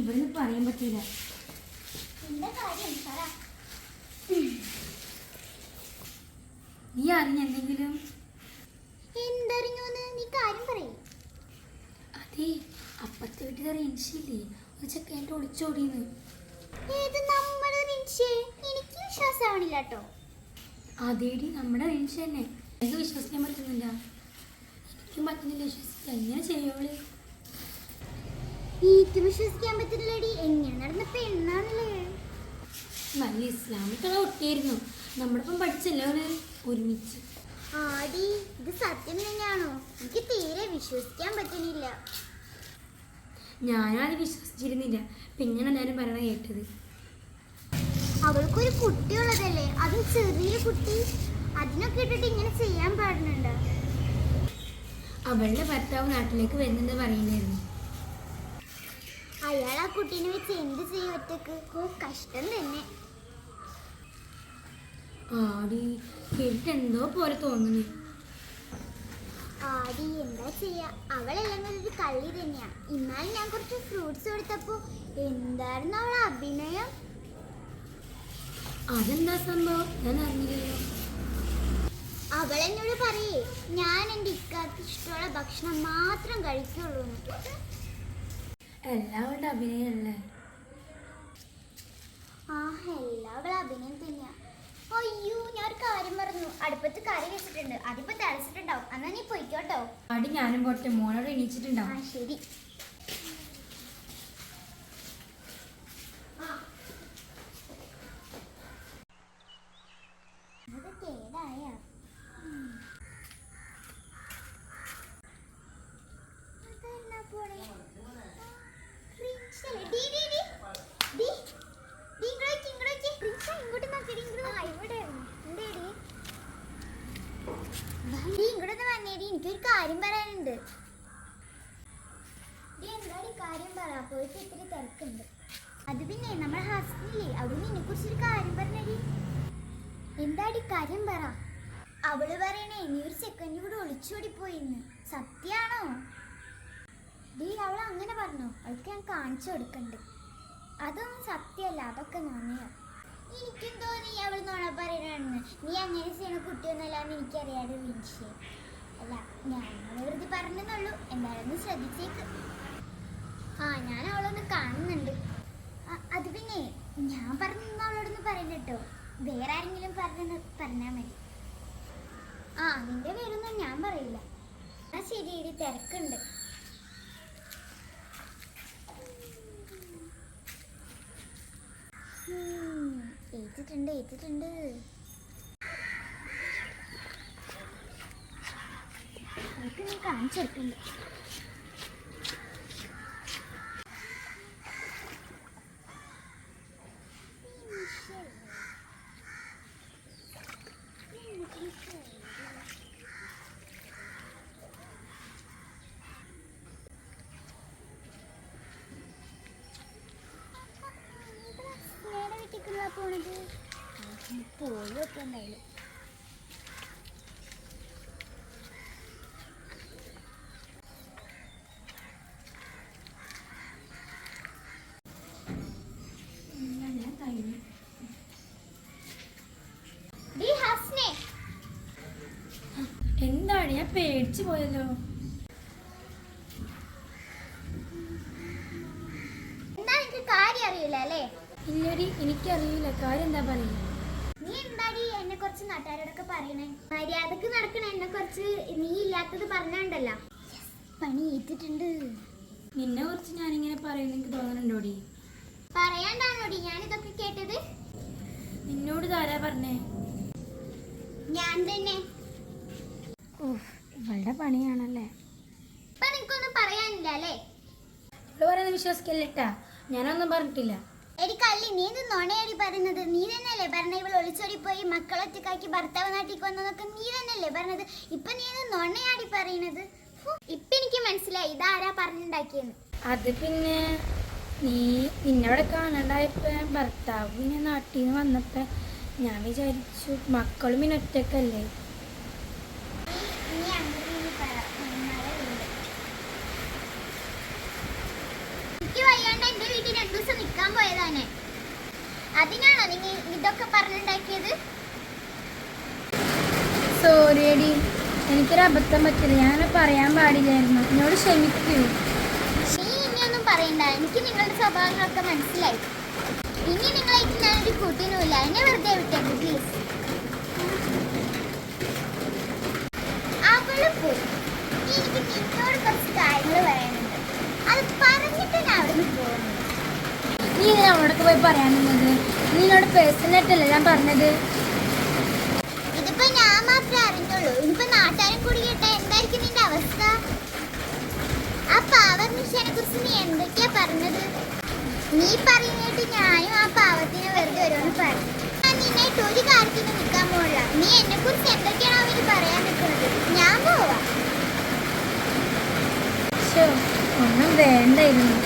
ഇവിടുന്ന് പറയാൻ പറ്റില്ല നീ അറിഞ്ഞ എന്തെങ്കിലും എന്തറിഞ്ഞൂന്ന് നീ കാര്യം പറയും അതെ അപ്പത്തെ വീട്ടിലെ റിൻഷില്ലേ ഒരു ചെക്കന്റെ ഒളിച്ചോടിയെന്ന് ഏത് നമ്മുടെ എനിക്ക് വിശ്വാസമാവണില്ല കേട്ടോ അതേടി നമ്മുടെ റിൻഷ തന്നെ എനിക്ക് വിശ്വസിക്കാൻ പറ്റുന്നില്ല. എനിക്കും പറ്റുന്നില്ല വിശ്വസിക്കാൻ. എങ്ങനെ ചെയ്യോൾ എനിക്ക് വിശ്വസിക്കാൻ പറ്റില്ലടി എങ്ങനെ നടന്ന പെണ്ണാണല്ലേ? നല്ല ഇസ്ലാമിക്കുള്ള കുട്ടിയായിരുന്നു. നമ്മളിപ്പം പഠിച്ചല്ലോ അവൾ ഒരുമിച്ച്. ആടി ഇത് സത്യം തന്നെയാണോ? എനിക്ക് തീരെ വിശ്വസിക്കാൻ പറ്റുന്നില്ല. ഞാനാദ്യം വിശ്വസിച്ചിരുന്നില്ല. പിന്നെയാണ് എല്ലാവരും പറയണ കേട്ടത്. അവൾക്കൊരു കുട്ടിയുള്ളതല്ലേ? അതും ചെറിയ കുട്ടി. അതിനൊക്കെ ഇട്ടിട്ട് ഇങ്ങനെ ചെയ്യാൻ പാടുന്നുണ്ട്? അവളുടെ ഭർത്താവ് നാട്ടിലേക്ക് വരുന്നെന്ന് പറയുന്നായിരുന്നു അയാൾ ആ കുട്ടീനെ വെച്ച് എന്ത് ചെയ്യും ഒറ്റയ്ക്ക്? കഷ്ടം തന്നെ. ആടി കേട്ടിട്ട് എന്തോ പോലെ തോന്നുന്നു. ആടി എന്താ ചെയ്യാ? അവളെല്ലാം ഒരു കള്ളി തന്നെയാ. ഇന്നാലും ഞാൻ കുറച്ച് ഫ്രൂട്ട്സ് കൊടുത്തപ്പോ എന്തായിരുന്നു അവളെ അഭിനയം? അതെന്താ സംഭവം? ഞാൻ അറിഞ്ഞില്ലല്ലോ. അവളെന്നോട് പറയേ ഞാൻ എന്റെ ഇക്കാക്ക് ഇഷ്ടമുള്ള ഭക്ഷണം മാത്രം കഴിക്കുള്ളൂ. എല്ലാവരുടെ അഭിനയല്ലേ ആ എല്ലാവരും അഭിനയം തന്നെയാ. അയ്യോ ഞാൻ ഒരു കാര്യം പറഞ്ഞു അടുപ്പത്ത് കറി വെച്ചിട്ടുണ്ട്. അതിപ്പോ തിളച്ചിട്ടുണ്ടാവും. അന്നാ നീ പൊയ്ക്കോട്ടോ. അടി ഞാനും പോട്ടെ. മോനോട് ആ എണീച്ചിട്ടുണ്ടാവും ശരി. എനിക്കൊരു കാര്യം പറയാനുണ്ട്. എന്താടി കാര്യം പറ? പോയിട്ട് ഇത്തിരി തിരക്കുണ്ട്. അത് പിന്നെ നമ്മുടെ ഹസ്ബൻഡില്ലേ അവിടെ എന്നെ കുറിച്ചൊരു കാര്യം പറഞ്ഞടി. എന്താടി കാര്യം പറ? അവൾ പറയണേ നീ ഒരു സെക്കൻഡ് കൂടെ ഒളിച്ചോടി പോയിന്ന്. സത്യാണോ? ഡീ അവൾ അങ്ങനെ പറഞ്ഞു? അവൾക്ക് ഞാൻ കാണിച്ചു കൊടുക്കണ്ട്. അതൊന്നും സത്യല്ല അതൊക്കെ നുണയാ എനിക്കും തോന്നി അവൾ നോണ പറയണെന്ന് നീ അങ്ങനെ ചെയ്യണ കുട്ടിയൊന്നല്ലാന്ന് എനിക്കറിയാതെ വിളിച്ചേ അല്ല ഞാൻ വെറുതെ പറഞ്ഞെന്നുള്ളൂ. എന്തായാലും ശ്രദ്ധിച്ചേക്ക്. ആ ഞാൻ അവളൊന്ന് കാണുന്നുണ്ട്. അത് പിന്നെ ഞാൻ പറഞ്ഞൊന്നും അവളോടൊന്ന് പറയില്ല വേറെ ആരെങ്കിലും പറഞ്ഞെന്ന് പറഞ്ഞാൽ ആ നിന്റെ പേരൊന്നും ഞാൻ പറയില്ല. ആ ശരി ഇടി തിരക്കുണ്ട്. ഏറ്റിട്ടുണ്ട് ഏറ്റിട്ടുണ്ട്. പോണത്. പോയി വെക്കണ്ടായില്ല പേടിച്ചു പോയല്ലോ. എന്താ നിനക്ക് കാര്യം അറിയില്ല അല്ലേ? ഇല്ലടി എനിക്കറിയില്ല. കാര്യം എന്താ പറയുക നീ എന്താടി എന്നെ കുറച്ച് നാട്ടുകാരോടൊക്കെ പറയണേ? മര്യാദയ്ക്ക് നടക്കണ എന്നെ കുറച്ച് നീ ഇല്ലാത്തത് പറഞ്ഞാണ്ടല്ലോ. പണി ഏറ്റിട്ടുണ്ട്. നിന്നെ കുറിച്ച് ഞാനിങ്ങനെ പറയുന്ന എനിക്ക് തോന്നുന്നുണ്ടോടി പറയാണ്ടാണോടി? ഞാൻ ഇതൊക്കെ കേട്ടത്. നിന്നോട് താരാ പറഞ്ഞേ? ഞാൻ തന്നെ. ഓഹ് ഇവളുടെ പണിയാണല്ലേ? ഇപ്പൊ നിനക്കൊന്നും പറയാനില്ല അല്ലേ ഇവൾ പറയുന്നത് വിശ്വസിക്കല്ലേട്ടാ. ഞാനൊന്നും പറഞ്ഞിട്ടില്ല. എടി കള്ളി നീ ഇത് നുണയടി പറയുന്നത്. നീ തന്നെയല്ലേ പറഞ്ഞ ഇവൾ ഒളിച്ചോടി പോയി മക്കളൊറ്റക്കാക്കി ഭർത്താവ് നാട്ടിൽ വന്നതൊക്കെ നീ തന്നെയല്ലേ പറഞ്ഞത്? ഇപ്പൊ നീ ഇത് നുണയാടി പറയുന്നത്. ഇപ്പൊ എനിക്ക് മനസ്സിലായി. ഇതാരാ പറഞ്ഞുണ്ടാക്കിയെന്ന്. അത് പിന്നെ നീ നിന്നവിടെ കാണണ്ടായപ്പോ ഭർത്താവ് പിന്നെ നാട്ടിൽ നിന്ന് വന്നപ്പോ ഞാൻ വിചാരിച്ചു മക്കളും പിന്നെ ഒറ്റക്കല്ലേ നീ അങ്ങനെ ഇനി പറ എന്നാലേ ഉള്ളൂ. എനിക്ക് വയ്യാണ്ട് എന്റെ വീട്ടിൽ രണ്ടു ദിവസം നിൽക്കാൻ പോയതാണ്. അതിനാണോ നിങ്ങൾ ഇതൊക്കെ പറഞ്ഞുണ്ടാക്കിയത്? സോറിയടി എനിക്കൊരു അബദ്ധം പറ്റില്ല ഞാൻ പറയാൻ പാടില്ലായിരുന്നു. എന്നോട് ക്ഷമിക്കൂ. നീ ഇനിയൊന്നും പറയണ്ട. എനിക്ക് നിങ്ങളുടെ സ്വഭാവങ്ങളൊക്കെ മനസ്സിലായി. ഇനി നിങ്ങളായിട്ട് ഞാനൊരു കൂട്ടിനുമില്ല എന്നെ വെറുതെ വിട്ടേക്ക് പ്ലീസ് അവൾ പോയി ഇനി എനിക്ക് നിന്നോട് കുറച്ച് കാര്യങ്ങൾ പറയാനുണ്ട് അത് പറഞ്ഞിട്ട് ഞാൻ അവിടെ നിന്ന് പോകുന്നു അവളോടൊക്കെ പോയി പറയാനുള്ളത്? നീ എന്നോട് പേഴ്സണലായിട്ടല്ലേ ഞാൻ പറഞ്ഞത്? ഇതിപ്പോ ഞാൻ മാത്രമേ അറിഞ്ഞുള്ളൂ. ഇനിയിപ്പോ നാട്ടുകാരും കൂടി കേട്ടാ എന്തായിരിക്കും നിന്റെ അവസ്ഥ? ആ പാവർ നിഷാനെ കുറിച്ച് നീ എന്തൊക്കെയാ പറഞ്ഞത്? നീ പറയുന്നിട്ട് ഞാനും ആ പാവത്തിനെ വെറുതെ ഓരോന്ന് പറഞ്ഞു ഞാൻ നിന്നായിട്ട് ഒരു കാര്യത്തിന് നിൽക്കാൻ പോകില്ല നീ എന്നെ കുറിച്ച് എന്തൊക്കെയാണ് അവന് പറയാൻ നിൽക്കുന്നത്? ഞാൻ പോവാ. ഒന്നും വേണ്ടായിരുന്നു.